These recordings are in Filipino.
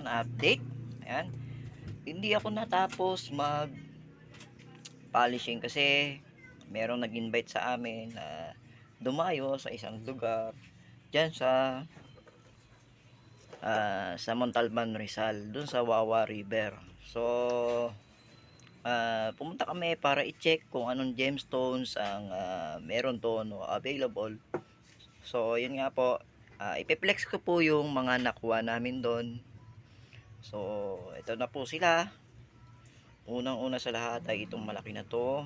Yan, update. Yan. Hindi ako natapos mag polishing kasi merong nag-invite sa amin na dumayo sa isang lugar dyan sa ah, sa Montalban Rizal dun sa Wawa River so ah, pumunta kami para i-check kung anong gemstones ang ah, meron doon o available so yun nga po uh, ipiplex ko po yung mga nakuha namin doon so ito na po sila unang una sa lahat ay itong malaki na to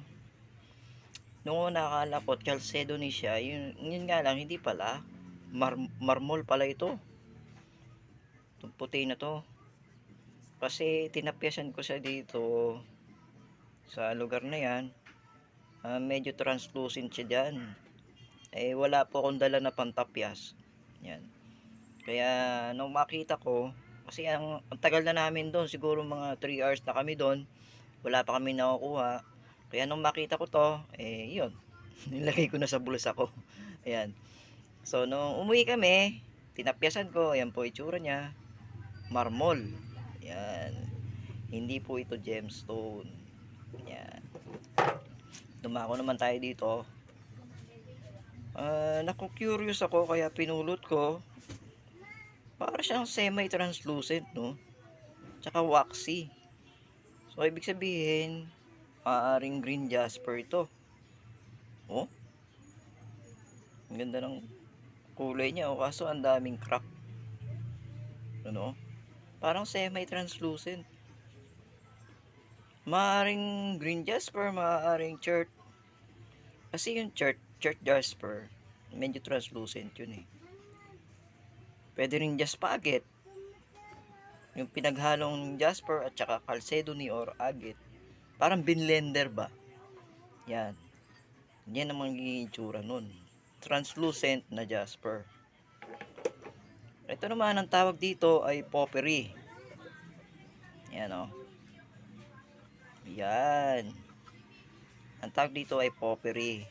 Nung una akala ko Chalcedo ni siya, yun, yun nga lang, hindi pala. Mar marmol pala ito. Itong puti na to. Kasi tinapyasan ko siya dito sa lugar na yan. Ah, medyo translucent siya dyan. Eh, wala po akong dala na pantapyas. Yan. Kaya, nung makita ko, kasi ang, ang tagal na namin doon, siguro mga 3 hours na kami doon, wala pa kami nakukuha. Kaya nung makita ko to, eh, yun. Nilagay ko na sa bulsa ko. Ayan. So, nung umuwi kami, tinapyasan ko, ayan po itsura niya. Marmol. Ayan. Hindi po ito gemstone. Ayan. Dumako naman tayo dito. Ah, naku-curious ako, kaya pinulot ko. Para siyang semi-translucent, no? Tsaka waxy. So, ibig sabihin, maaaring green jasper ito. Oh. Ang ganda ng kulay niya. Oh, kaso ang daming crack. Ano? Parang semi-translucent. Maaaring green jasper, maaaring chert. Kasi yung chert, chert jasper, medyo translucent yun eh. Pwede rin jasper agate. Yung pinaghalong jasper at saka calcedony or agate parang binlender ba? Yan. Yan ang magiging itsura nun. Translucent na jasper. Ito naman ang tawag dito ay pottery yan o yan. Ang tawag dito ay pottery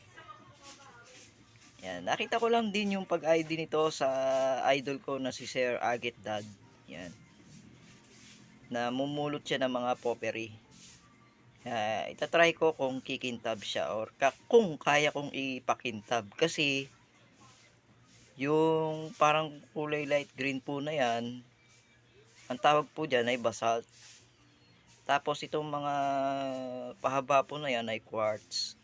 yan nakita ko lang din yung pag ID nito sa idol ko na si Sir Agit Dad. Yan. Na mumulot siya ng mga pottery. Uh, itatry ko kung kikintab siya or ka, kung kaya kong ipakintab. Kasi yung parang kulay light green po na yan ang tawag po dyan ay basalt. Tapos itong mga pahaba po na yan ay quartz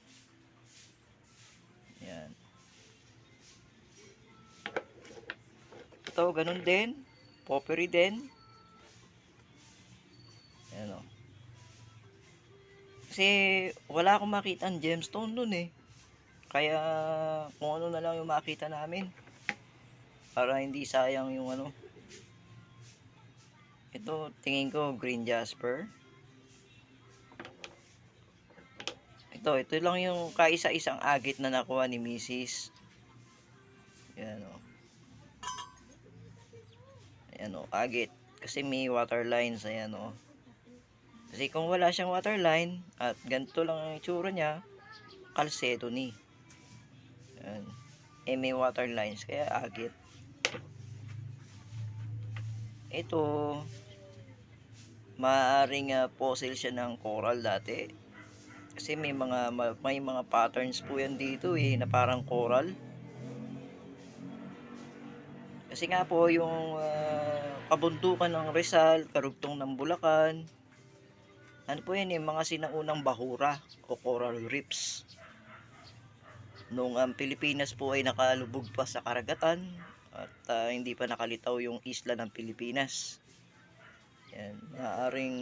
ito ganun din pottery din yan o kasi wala akong makita ang gemstone dun eh. Kaya kung ano na lang yung makita namin. Para hindi sayang yung ano. Ito tingin ko green jasper. Ito, ito lang yung kaisa-isang agit na nakuha ni Mrs. Yan o. Ayan o, agit. Kasi may water lines. Ayan o. Kasi kung wala siyang waterline at ganito lang ang itsura niya, kalseto ni. Yan. Eh may waterlines kaya agit. Ito maaring uh, fossil siya ng coral dati. Kasi may mga may mga patterns po yan dito eh na parang coral. Kasi nga po yung uh, kabundukan ng Rizal, karugtong ng Bulacan, ano po yan yung mga sinaunang bahura o coral reefs. Nung ang um, Pilipinas po ay nakalubog pa sa karagatan at uh, hindi pa nakalitaw yung isla ng Pilipinas. Yan, maaaring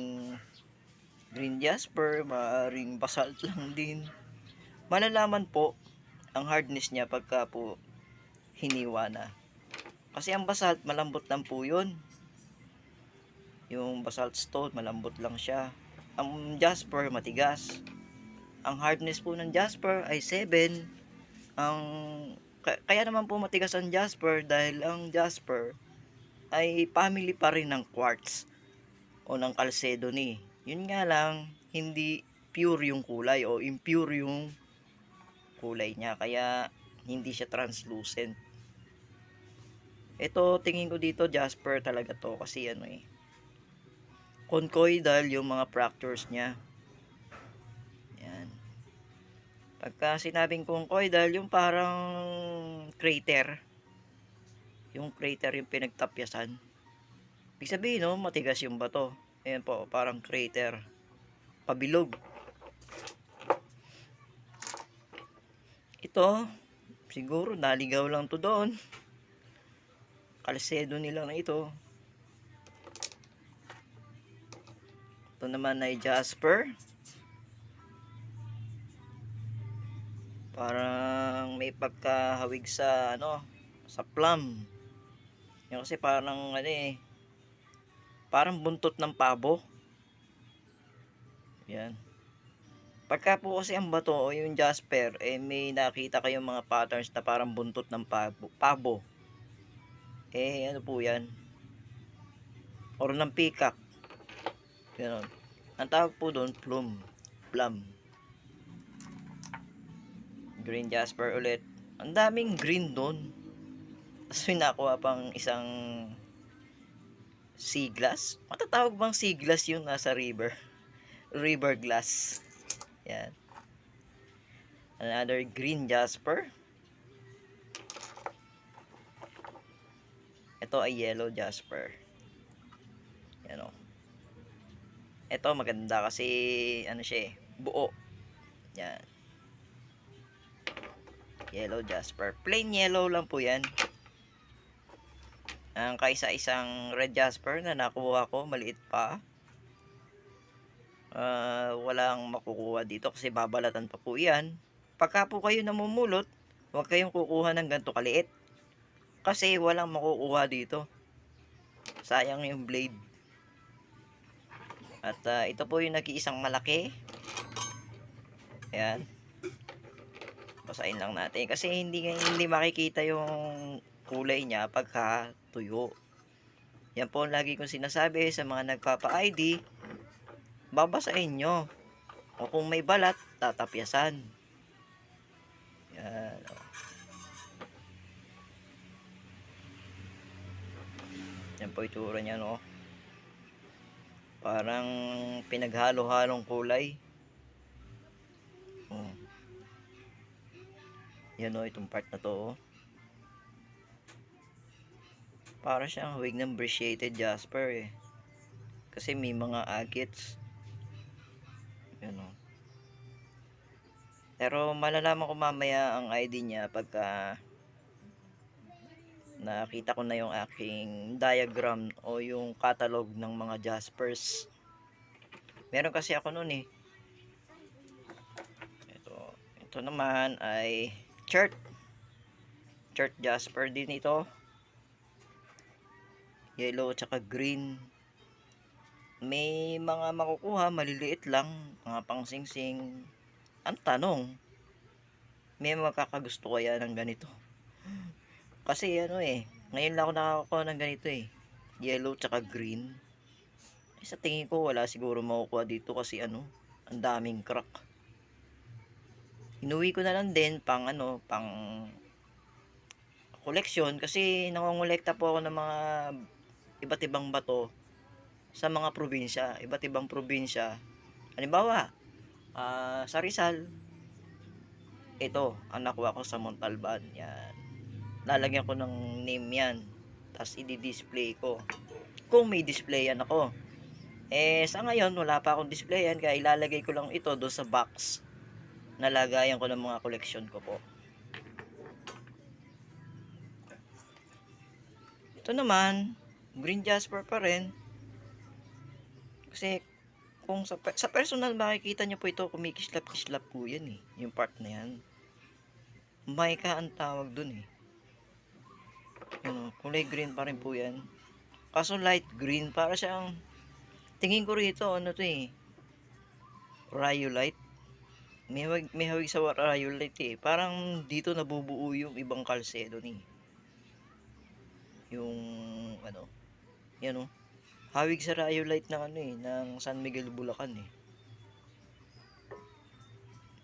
green jasper maaaring basalt lang din. Malalaman po ang hardness niya pagka po hiniwa na kasi ang basalt malambot lang po yun yung basalt stone malambot lang siya ang jasper matigas. Ang hardness po ng jasper ay 7. Ang kaya naman po matigas ang jasper dahil ang jasper ay family pa rin ng quartz o ng chalcedony. Yun nga lang hindi pure yung kulay o impure yung kulay niya kaya hindi siya translucent. Ito, tingin ko dito, Jasper talaga to. Kasi ano eh. Conchoidal yung mga fractures niya. Yan. Pagka sinabing conchoidal, yung parang crater. Yung crater yung pinagtapyasan. Ibig sabihin, no, matigas yung bato. Ayan po, parang crater. Pabilog. Ito, siguro naligaw lang to doon. Kalsedo nila na ito. Ito naman ay Jasper. Parang may pagkahawig sa ano, sa plum. Yan kasi parang ano eh, parang buntot ng pabo. Yan. Pagka po kasi ang bato o yung jasper, eh may nakita kayong mga patterns na parang buntot ng pabo. pabo. Eh ano po yan? Or ng peacock. Ganon. Ang tawag po doon, plum. Plum. Green jasper ulit. Ang daming green doon. Tapos may nakuha pang isang sea glass. Matatawag bang sea glass yung nasa river? River glass. Yan. Another green jasper. Ito ay yellow jasper. Yan o. Ito maganda kasi ano siya eh, buo. Yan. Yellow jasper. Plain yellow lang po yan. Ang kaysa isang red jasper na nakuha ko, maliit pa. Ah, walang makukuha dito kasi babalatan pa po yan. Pagka po kayo namumulot, huwag kayong kukuha ng ganito kaliit. Kasi walang makukuha dito. Sayang yung blade. At ah, ito po yung nag-iisang malaki. Ayan. Basahin lang natin. Kasi hindi, hindi makikita yung kulay niya pagka tuyo. Yan po ang lagi kong sinasabi sa mga nagpapa-ID. Babasahin nyo. O kung may balat, tatapyasan. Yan. Po itura niya, no? Parang pinaghalo-halong kulay. Oh. Yan o, itong part na to, oh. Para siyang hawig ng brachiated jasper, eh. Kasi may mga agates. Yan o. Pero malalaman ko mamaya ang ID niya pagka nakita ko na yung aking diagram o yung catalog ng mga jaspers. Meron kasi ako noon eh. Ito, ito naman ay chert. Chert jasper din ito. Yellow tsaka green. May mga makukuha, maliliit lang, mga pangsingsing. Ang tanong, may makakagusto kaya ng ganito? Kasi ano eh, ngayon lang ako nakakakuha ng ganito eh. Yellow tsaka green. Eh, sa tingin ko wala siguro makukuha dito kasi ano, ang daming crack. Inuwi ko na lang din pang ano, pang koleksyon kasi nangongolekta po ako ng mga iba't ibang bato sa mga probinsya, iba't ibang probinsya. Halimbawa, ah, sa Rizal, ito, ang nakuha ko sa Montalban. Yan. Lalagyan ko ng name yan. Tapos i-display ko. Kung may display yan ako. Eh, sa ngayon, wala pa akong display yan. Kaya ilalagay ko lang ito doon sa box. Nalagayan ko ng mga collection ko po. Ito naman, green jasper pa rin. Kasi kung sa, pe- sa personal makikita niyo po ito kumikislap-kislap po yan eh. Yung part na yan. Mica ang tawag dun eh. Oh, kulay green pa rin po yan. Kaso light green para siyang tingin ko rito ano to eh. Rhyolite. May hawig, may hawig sa rhyolite eh. Parang dito nabubuo yung ibang kalsedo ni. Yung ano. Yan oh. Hawig sa rhyolite ng ano eh, ng San Miguel Bulacan eh.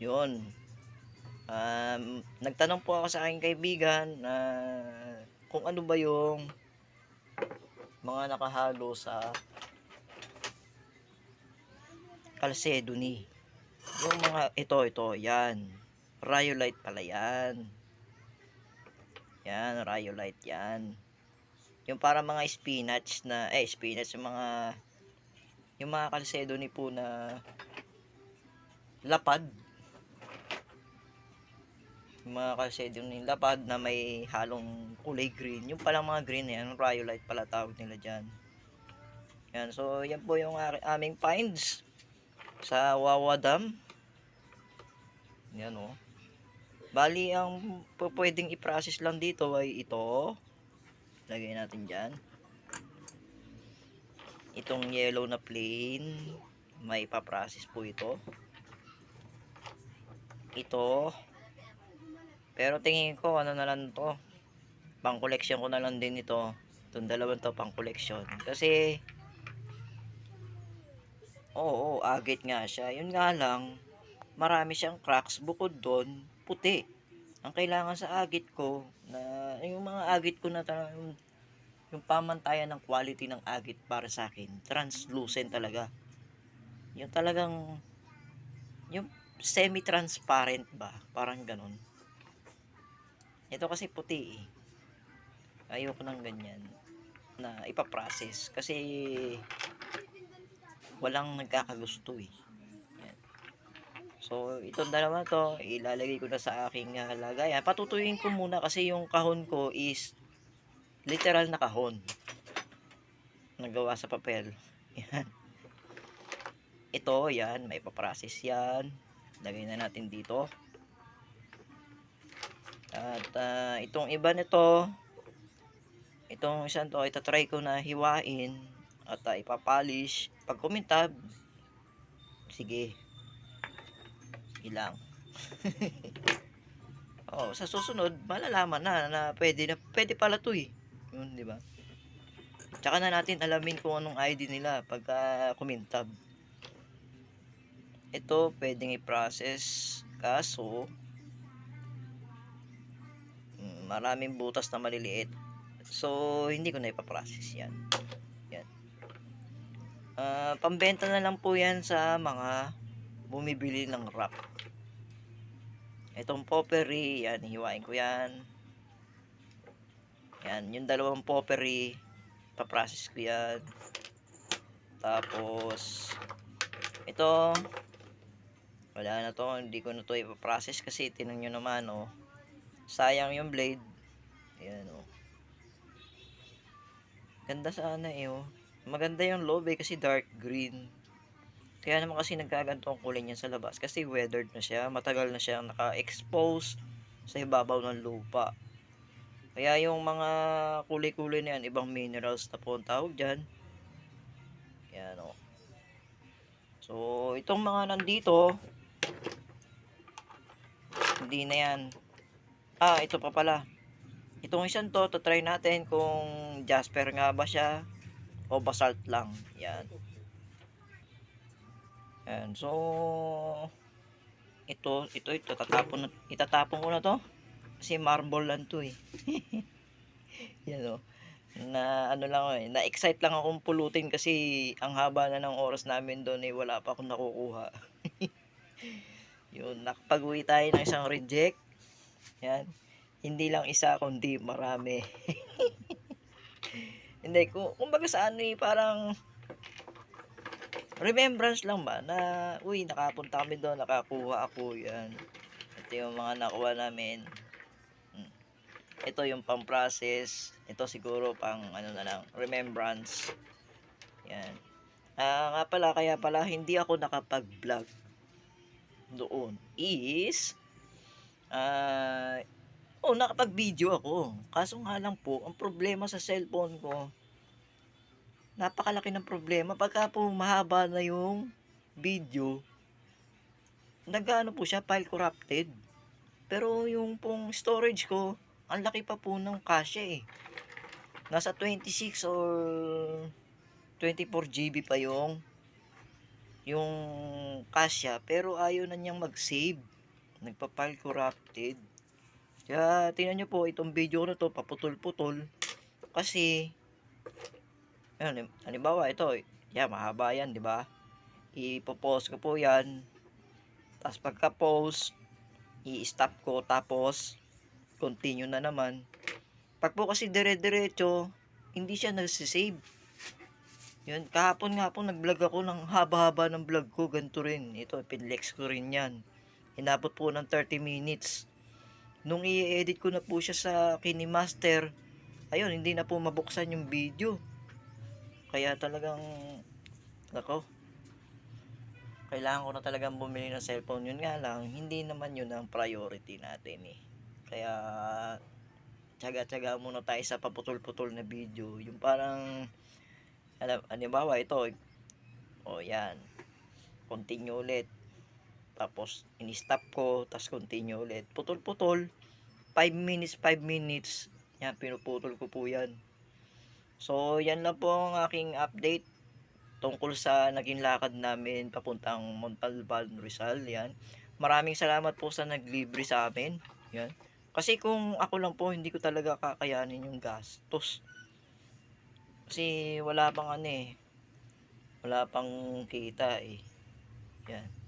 Yun. Um, nagtanong po ako sa aking kaibigan na kung ano ba yung mga nakahalo sa Calcedony. Yung mga, ito, ito, yan. Rhyolite pala yan. Yan, rhyolite yan. Yung para mga spinach na, eh, spinach, yung mga, yung mga Calcedony po na lapad. Yung mga Calcedony lapad na may halong kulay green. Yung palang mga green na yan, rhyolite pala tawag nila dyan. Yan, so yan po yung aming finds sa Wawa Dam. Yan o. Bali, ang pwedeng i-process lang dito ay ito. Lagay natin dyan. Itong yellow na plain, may pa-process po ito. Ito. Pero tingin ko, ano na lang to. Pang collection ko na lang din ito. Itong dalawang to, pang collection. Kasi, Oo, agit nga siya. Yun nga lang, marami siyang cracks. Bukod doon, puti. Ang kailangan sa agit ko, na yung mga agit ko na yung, yung pamantayan ng quality ng agit para sa akin, translucent talaga. Yung talagang, yung semi-transparent ba? Parang ganun. Ito kasi puti eh. Ayoko ng ganyan na ipaprocess. Kasi walang nagkakagusto eh. Yan. So, itong dalawa to, ilalagay ko na sa aking uh, lagayan. Patutuyin ko muna kasi yung kahon ko is literal na kahon. Nagawa sa papel. Yan. Ito, yan. May paprocess yan. Lagay na natin dito. At ah, itong iba nito, itong isang to, itatry ko na hiwain at uh, ipapolish. Pag kumintab, sige, ilang. oh, sa susunod, malalaman na na pwede na pwede pala 'to eh. Yun, di ba? Tsaka na natin alamin kung anong ID nila pagka kumintab. Ito, pwedeng i-process kaso maraming butas na maliliit. So, hindi ko na ipaprocess yan. Yan. Ah, pambenta na lang po yan sa mga bumibili ng wrap. Itong potpourri, yan, hiwain ko yan. Yan, yung dalawang potpourri, paprocess ko yan. Tapos, ito, wala na to, hindi ko na to ipaprocess kasi tinan nyo naman, oh. Sayang yung blade. Ayan, oh. Ganda sana eh, oh. Maganda yung loob eh, kasi dark green. Kaya naman kasi nagkaganto ang kulay niya sa labas. Kasi weathered na siya. Matagal na siyang naka-expose sa ibabaw ng lupa. Kaya yung mga kulay-kulay na yan, ibang minerals na po ang tawag dyan. Yan o. So, itong mga nandito, hindi na yan. Ah, ito pa pala. Itong isang to, to try natin kung jasper nga ba siya o basalt lang. Yan. Yan. So, ito, ito, ito, tatapon, na- itatapon ko na to. Kasi marble lang to eh. Yan o. Na ano lang eh, na-excite lang akong pulutin kasi ang haba na ng oras namin doon eh, wala pa akong nakukuha. Yun, nakapag-uwi tayo ng isang reject. Yan. Hindi lang isa, kundi marami. Hindi, kung, kumbaga sa ano eh, parang remembrance lang ba na, uy, nakapunta kami doon, nakakuha ako, yan. Ito yung mga nakuha namin. Hmm. Ito yung pang-process. Ito siguro pang, ano na lang, remembrance. Yan. Ah, nga pala, kaya pala, hindi ako nakapag-vlog doon is ah oh nakapag-video ako. Kaso nga lang po ang problema sa cellphone ko napakalaki ng problema. Pagka po mahaba na yung video nagano po siya file corrupted. Pero yung pong storage ko ang laki pa po ng cache eh. Nasa 26 or 24 GB pa yung yung kasya. Pero ayaw na niyang mag-save nagpa-file corrupted Kaya tingnan nyo po itong video na to paputol-putol kasi yan, halimbawa ito, yan mahaba yan, di ba? Ipopost ko po yan. Tapos pagka-post, i-stop ko tapos continue na naman. Pag po kasi dire-diretso, hindi siya nagsisave. Yun, kahapon nga po nag-vlog ako ng haba-haba ng vlog ko, ganito rin. Ito, pinlex ko rin yan. Inabot po ng 30 minutes. Nung i-edit ko na po siya sa Kinimaster, ayun, hindi na po mabuksan yung video. Kaya talagang, nako, kailangan ko na talagang bumili ng cellphone. Yun nga lang, hindi naman yun ang priority natin eh. Kaya, tsaga-tsaga muna tayo sa paputol-putol na video. Yung parang, alam, halimbawa ito, o yan, continue ulit. Tapos, in-stop ko, tapos continue ulit. Putol-putol, 5 minutes, 5 minutes, yan, pinuputol ko po yan. So, yan lang po ang aking update tungkol sa naging lakad namin papuntang Montalban, Rizal, yan. Maraming salamat po sa naglibre sa amin, yan. Kasi kung ako lang po, hindi ko talaga kakayanin yung gastos. Kasi wala pang ano eh, wala pang kita eh. Yan.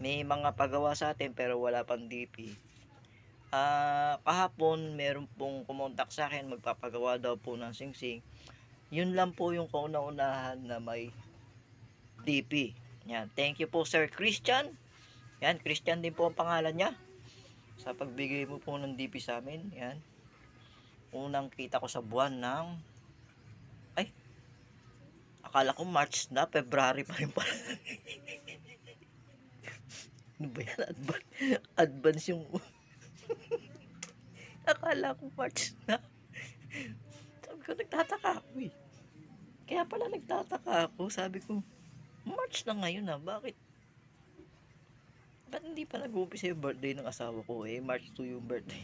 May mga pagawa sa atin pero wala pang DP. Ah, kahapon meron pong kumontak sa akin magpapagawa daw po ng singsing. Yun lang po yung kauna-unahan na may DP. Yan. Thank you po Sir Christian. Yan, Christian din po ang pangalan niya. Sa pagbigay mo po ng DP sa amin. Yan. Unang kita ko sa buwan ng ay akala ko March na, February pa rin pala. ano ba yan? Advance, advance yung akala ko March na. Sabi ko, nagtataka ako eh. Kaya pala nagtataka ako. Sabi ko, March na ngayon ah. Bakit? Ba't hindi pa nag-uumpisa yung birthday ng asawa ko eh? March 2 yung birthday.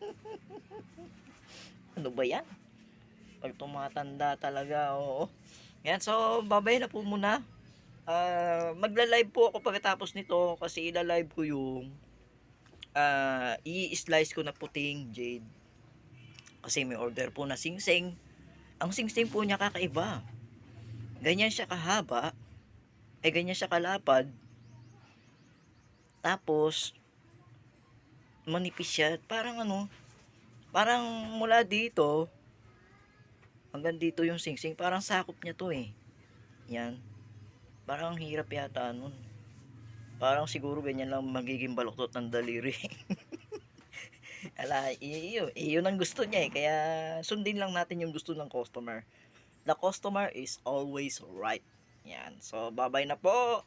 ano ba yan? Pag tumatanda talaga, oo. Yan, so, babay na po muna. Ah, magla-live po ako pagkatapos nito kasi ila-live ko yung ah i-slice ko na puting jade. Kasi may order po na singsing. Ang singsing po niya kakaiba. Ganyan siya kahaba. Eh ganyan siya kalapad. Tapos manipis siya. Parang ano, parang mula dito hanggang dito yung singsing. Parang sakop niya to eh. Yan. Parang ang hirap yata nun. Parang siguro ganyan lang magiging baluktot ng daliri. Ala, iyo, iyo ang gusto niya eh. Kaya sundin lang natin yung gusto ng customer. The customer is always right. Yan. So, bye-bye na po.